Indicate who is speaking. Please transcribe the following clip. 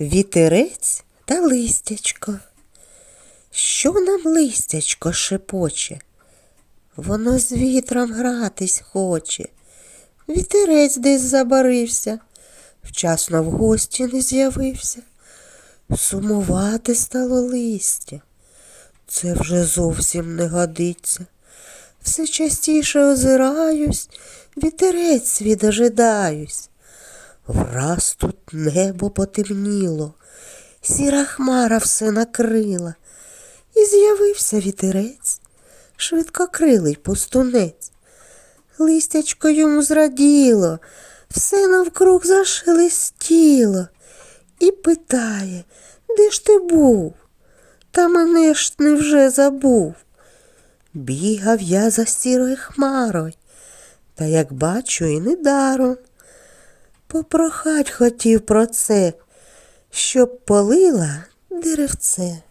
Speaker 1: Вітерець та листячко. Що нам листячко шепоче? Воно з вітром гратись хоче. Вітерець десь забарився, вчасно в гості не з'явився. Сумувати стало листя. Це вже зовсім не годиться. Все частіше озираюсь, вітерець свій дожидаюсь. Враз тут небо потемніло, сіра хмара все накрила, і з'явився вітерець, швидкокрилий пустунець. Листячко йому зраділо, все навкруг зашелестіло, і питає, де ж ти був? Та мене ж невже забув. Бігав я за сірою хмарою, та як бачу, і недаром. Попрохать хотів про це, щоб полила деревце.